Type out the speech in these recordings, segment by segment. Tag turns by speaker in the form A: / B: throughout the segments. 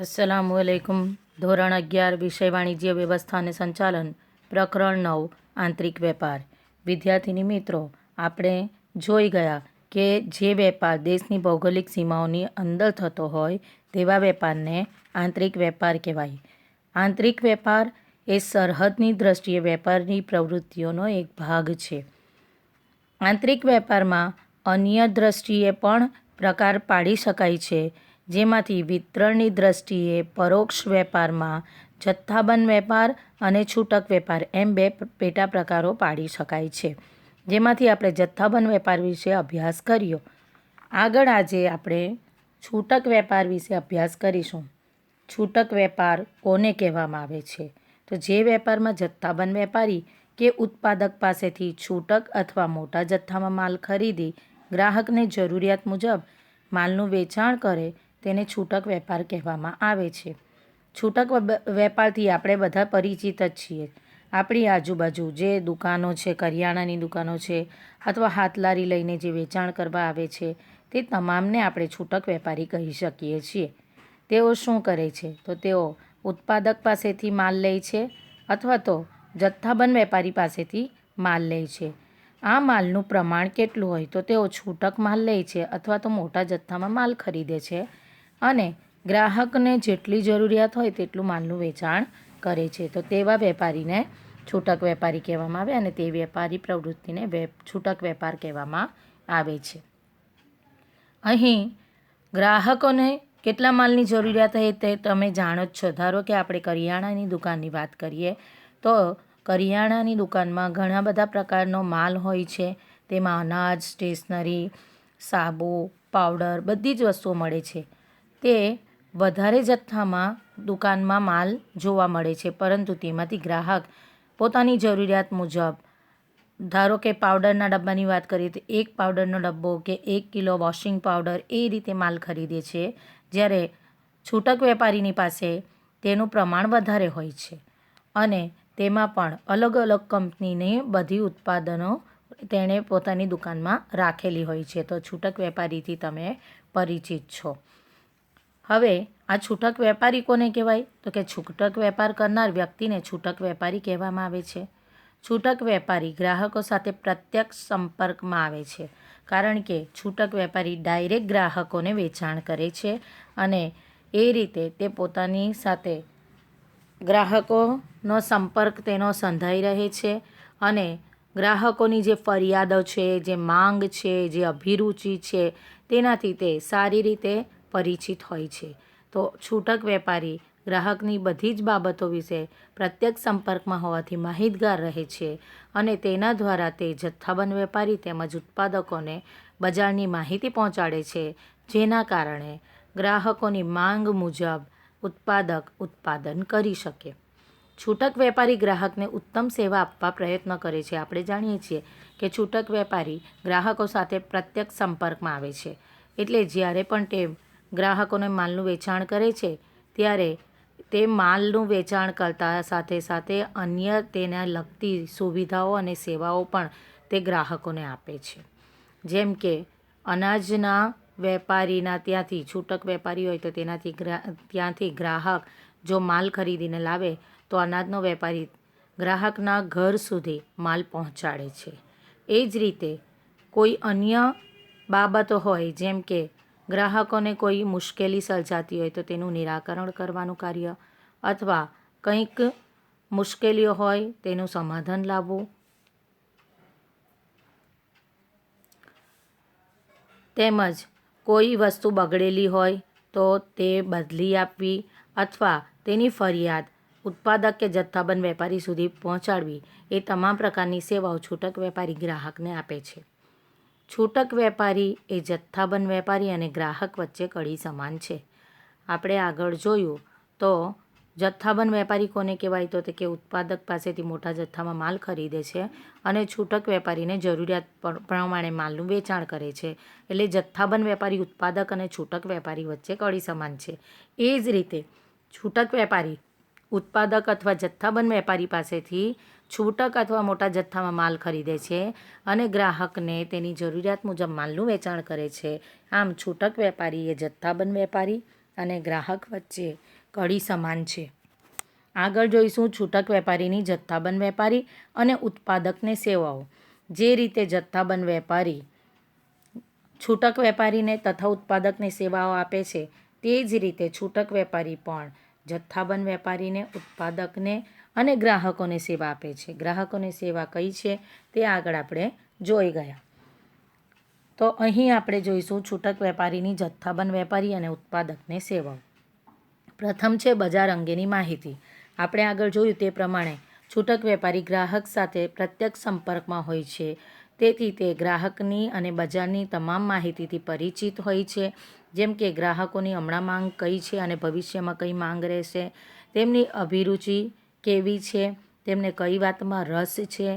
A: અસલામુ અલૈકુમ ધોરણ અગિયાર, વિષય વાણિજ્ય વ્યવસ્થા અને સંચાલન, પ્રકરણ નવ, આંતરિક વેપાર. વિદ્યાર્થીની મિત્રો, આપણે જોઈ ગયા કે જે વેપાર દેશની ભૌગોલિક સીમાઓની અંદર થતો હોય, તેવા વેપારને આંતરિક વેપાર કહેવાય. આંતરિક વેપાર એ સરહદની દ્રષ્ટિએ વેપારની પ્રવૃત્તિઓનો એક ભાગ છે. આંતરિક વેપારમાં અન્ય દ્રષ્ટિએ પણ પ્રકાર પાડી શકાય છે. જેમાંથી વિતરણની દ્રષ્ટિએ પરોક્ષ વેપારમાં જથ્થાબંધ વેપાર અને છૂટક વેપાર એમ બે પેટા પ્રકારો પાડી શકાય છે. જેમાંથી આપણે જથ્થાબંધ વેપાર વિશે અભ્યાસ કર્યો. આગળ આજે આપણે છૂટક વેપાર વિશે અભ્યાસ કરીશું. છૂટક વેપાર કોને કહેવામાં આવે છે? તો જે વેપારમાં જથ્થાબંધ વેપારી કે ઉત્પાદક પાસેથી છૂટક અથવા મોટા જથ્થામાં માલ ખરીદી ગ્રાહકને જરૂરિયાત મુજબ માલનું વેચાણ કરે તેને છૂટક વેપાર કહેવામાં આવે છે. છૂટક વેપારથી આપણે બધા પરિચિત જ છીએ. આપણી આજુબાજુ જે દુકાનો છે, કરિયાણાની દુકાનો છે અથવા હાથલારી લઈને જે વેચાણ કરવા આવે છે, તે તમામને આપણે છૂટક વેપારી કહી શકીએ છીએ. તેઓ શું કરે છે? તો તેઓ ઉત્પાદક પાસેથી માલ લે છે અથવા તો જથ્થાબંધ વેપારી પાસેથી માલ લે છે. આ માલનું પ્રમાણ કેટલું હોય તો તેઓ છૂટક માલ લે છે અથવા તો મોટા જથ્થામાં માલ ખરીદે છે અને ગ્રાહકને જેટલી જરૂરિયાત હોય તેટલું માલનું વેચાણ કરે છે. તો તેવા વેપારીને છૂટક વેપારી કહેવામાં આવે અને તે વેપારી પ્રવૃત્તિને વે છૂટક વેપાર કહેવામાં આવે છે. અહીં ગ્રાહકોને કેટલા માલની જરૂરિયાત હોય તે તમે જાણો જ છો. ધારો કે આપણે કરિયાણાની દુકાનની વાત કરીએ, તો કરિયાણાની દુકાનમાં ઘણા બધા પ્રકારનો માલ હોય છે. તેમાં અનાજ, સ્ટેશનરી, સાબુ, પાવડર બધી જ વસ્તુઓ મળે છે. તે વધારે જથ્થામાં દુકાનમાં માલ જોવા મળે છે, પરંતુ તેમાંથી ગ્રાહક પોતાની જરૂરિયાત મુજબ, ધારો કે પાવડરના ડબ્બાની વાત કરીએ તો એક પાવડરનો ડબ્બો કે એક કિલો વોશિંગ પાવડર એ રીતે માલ ખરીદે છે, જ્યારે છૂટક વેપારીની પાસે તેનું પ્રમાણ વધારે હોય છે. અને તેમાં પણ અલગ અલગ કંપનીની બધી ઉત્પાદનો તેણે પોતાની દુકાનમાં રાખેલી હોય છે. તો છૂટક વેપારીથી તમે પરિચિત છો. હવે આ છૂટક વેપારી કોને કહેવાય? તો કે છૂટક વેપાર કરનાર વ્યક્તિને છૂટક વેપારી કહેવામાં આવે છે. છૂટક વેપારી ગ્રાહકો સાથે પ્રત્યક્ષ સંપર્કમાં આવે છે, કારણ કે છૂટક વેપારી ડાયરેક્ટ ગ્રાહકોને વેચાણ કરે છે અને એ રીતે તે પોતાની સાથે ગ્રાહકોનો સંપર્ક તેનો સંધાઈ રહે છે અને ગ્રાહકોની જે ફરિયાદો છે, જે માંગ છે, જે અભિરુચિ છે, તેનાથી તે સારી રીતે પરિચિત હોય છે. તો છૂટક વેપારી ગ્રાહકની બધી જ બાબતો વિશે પ્રત્યક્ષ સંપર્કમાં હોવાથી માહિતગાર રહે છે અને તેના દ્વારા તે જથ્થાબંધ વેપારી તેમજ ઉત્પાદકોને બજારની માહિતી પહોંચાડે છે. જેના કારણે ગ્રાહકોની માંગ મુજબ ઉત્પાદક ઉત્પાદન કરી શકે. છૂટક વેપારી ગ્રાહકને ઉત્તમ સેવા આપવા પ્રયત્ન કરે છે. આપણે જાણીએ છીએ કે છૂટક વેપારી ગ્રાહકો સાથે પ્રત્યક્ષ સંપર્કમાં આવે છે. એટલે જ્યારે પણ તે ગ્રાહકોને માલનું વેચાણ કરે છે, ત્યારે તે માલનું વેચાણ કરતા સાથે સાથે અન્ય તેને લગતી સુવિધાઓ અને સેવાઓ પણ તે ગ્રાહકોને આપે છે. જેમ કે, અનાજના વેપારીના ત્યાંથી, છૂટક વેપારી હોય તો તેનાથી ત્યાંથી ગ્રાહક જો માલ ખરીદીને લાવે, તો અનાજનો વેપારી ગ્રાહકના ઘર સુધી માલ પહોંચાડે છે. એ જ રીતે કોઈ અન્ય બાબતો હોય, જેમ કે ગ્રાહકોને કોઈ મુશ્કેલી સર્જાતી હોય તો તેનું નિરાકરણ કરવાનું કાર્ય અથવા કંઈક મુશ્કેલીઓ હોય તેનું સમાધાન લાવવું. તેમજ કોઈ વસ્તુ બગડેલી હોય તો તે બદલી આપવી અથવા તેની ફરિયાદ ઉત્પાદક કે જથ્થાબંધ વેપારી સુધી પહોંચાડવી એ તમામ પ્રકારની સેવાઓ છૂટક વેપારી ગ્રાહકને આપે છે. છૂટક વેપારી એ જથ્થાબંધ વેપારી અને ગ્રાહક વચ્ચે કડી સમાન છે. આપણે આગળ જોયું તો જથ્થાબંધ વેપારી કોને કહેવાય તો કે ઉત્પાદક પાસેથી મોટા જથ્થામાં માલ ખરીદે છે અને છૂટક વેપારીને જરૂરિયાત પ્રમાણે માલનું વેચાણ કરે છે. એટલે જથ્થાબંધ વેપારી, ઉત્પાદક અને છૂટક વેપારી વચ્ચે કડી સમાન છે. એ જ રીતે છૂટક વેપારી, ઉત્પાદક અથવા જથ્થાબંધ વેપારી પાસેથી છૂટક અથવા મોટા જથ્થામાં માલ ખરીદે છે અને ગ્રાહકને તેની જરૂરિયાત મુજબ માલનું વેચાણ કરે છે. આમ છૂટક વેપારી એ જથ્થાબંધ વેપારી અને ગ્રાહક વચ્ચે કડી સમાન છે. આગળ જોઈશું છૂટક વેપારીની જથ્થાબંધ વેપારી અને ઉત્પાદકને સેવાઓ. જે રીતે જથ્થાબંધ વેપારી છૂટક વેપારીને તથા ઉત્પાદકને સેવાઓ આપે છે, તે જ રીતે છૂટક વેપારી પણ જથ્થાબંધ વેપારીને ઉત્પાદકને અને ગ્રાહકોને સેવા આપે છે. ગ્રાહકોને સેવા કઈ છે તે આગળ આપણે જોઈ ગયા. તો અહીં આપણે જોઈશું છૂટક વેપારીની જથ્થાબંધ વેપારી અને ઉત્પાદકને સેવાઓ. પ્રથમ છે બજાર અંગેની માહિતી. આપણે આગળ જોયું તે પ્રમાણે છૂટક વેપારી ગ્રાહક સાથે પ્રત્યક્ષ સંપર્કમાં હોય છે. તેથી તે ગ્રાહકની અને બજારની તમામ માહિતીથી પરિચિત હોય છે. જેમ કે ગ્રાહકોની હમણાં માંગ કઈ છે અને ભવિષ્યમાં કઈ માંગ રહેશે. તેમની અભિરુચિ કેવી છે, તેમને કઈ વાતમાં રસ છે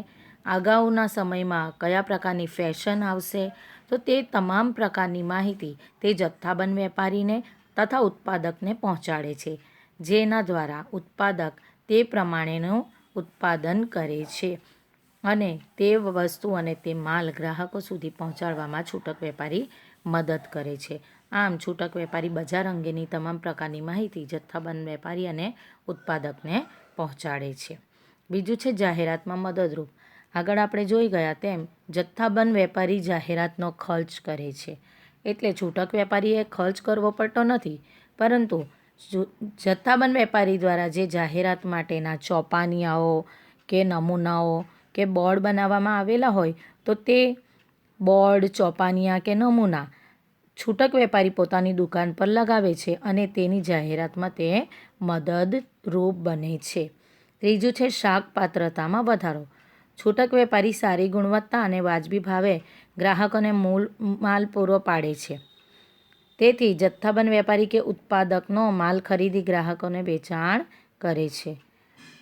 A: અગાઉના સમયમાં કયા પ્રકારની ફેશન આવશે, તો તે તમામ પ્રકારની માહિતી તે જથ્થાબંધ વેપારીને તથા ઉત્પાદકને પહોંચાડે છે, જેના દ્વારા ઉત્પાદક તે પ્રમાણેનું ઉત્પાદન કરે છે અને તે વસ્તુ અને તે માલ ગ્રાહકો સુધી પહોંચાડવામાં છૂટક વેપારી મદદ કરે છે. આમ, છૂટક વેપારી બજાર અંગેની તમામ પ્રકારની માહિતી જથ્થાબંધ વેપારી અને ઉત્પાદકને પહોંચાડે છે. બીજું છે જાહેરાતમાં મદદરૂપ. આગળ આપણે જોઈ ગયા તેમ, જથ્થાબંધ વેપારી જાહેરાતનો ખર્ચ કરે છે. એટલે છૂટક વેપારીએ ખર્ચ કરવો પડતો નથી, પરંતુ જથ્થાબંધ વેપારી દ્વારા જે જાહેરાત માટેના ચોપાનિયાઓ કે નમૂનાઓ કે બોર્ડ બનાવવામાં આવેલા હોય, તો તે બોર્ડ, ચોપાનિયા કે નમૂના છૂટક વેપારી પોતાની દુકાન પર લગાવે છે અને તેની જાહેરાતમાં તે મદદરૂપ બને છે. ત્રીજું છે શાક પાત્રતામાં વધારો. છૂટક વેપારી સારી ગુણવત્તા અને વાજબી ભાવે ગ્રાહકોને મૂલ માલ પૂરો પાડે છે. તેથી જથ્થાબંધ વેપારી કે ઉત્પાદકનો માલ ખરીદી ગ્રાહકોને વેચાણ કરે છે.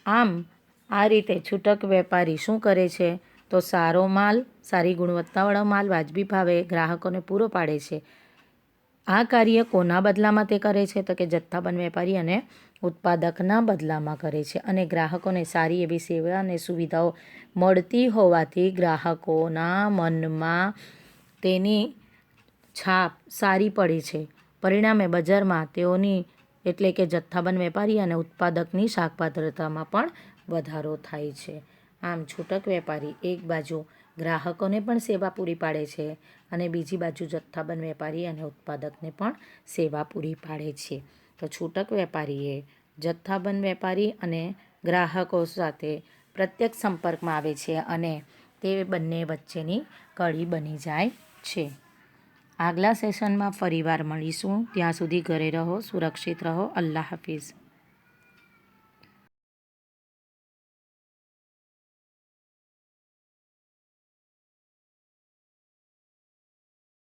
A: આમ, આ રીતે છૂટક વેપારી શું કરે છે? તો સારો માલ, સારી ગુણવત્તાવાળો માલ વાજબી ભાવે ગ્રાહકોને પૂરો પાડે છે. આ કાર્ય કોના બદલામાં તે કરે છે? તો કે જથ્થાબંધ વેપારી અને ઉત્પાદકના બદલામાં કરે છે. અને ગ્રાહકોને સારી એવી સેવા અને સુવિધાઓ મળતી હોવાથી ગ્રાહકોના મનમાં તેની છાપ સારી પડે છે. પરિણામે બજારમાં તેઓની, એટલે કે જથ્થાબંધ વેપારી અને ઉત્પાદકની શાકપાત્રતામાં પણ વધારો થાય છે. આમ છૂટક વેપારી એક બાજુ ગ્રાહકોને પણ સેવા પૂરી પાડે છે અને બીજી બાજુ જથ્થાબંધ વેપારી અને ઉત્પાદકને પણ સેવા પૂરી પાડે છે. તો છૂટક વેપારીએ જથ્થાબંધ વેપારી અને ગ્રાહકો સાથે પ્રત્યક્ષ સંપર્કમાં આવે છે અને તે બંને વચ્ચેની કડી બની જાય છે. આગલા સેશનમાં ફરીવાર મળીશું. ત્યાં સુધી ઘરે રહો, સુરક્ષિત રહો. અલ્લાહ હાફિઝ.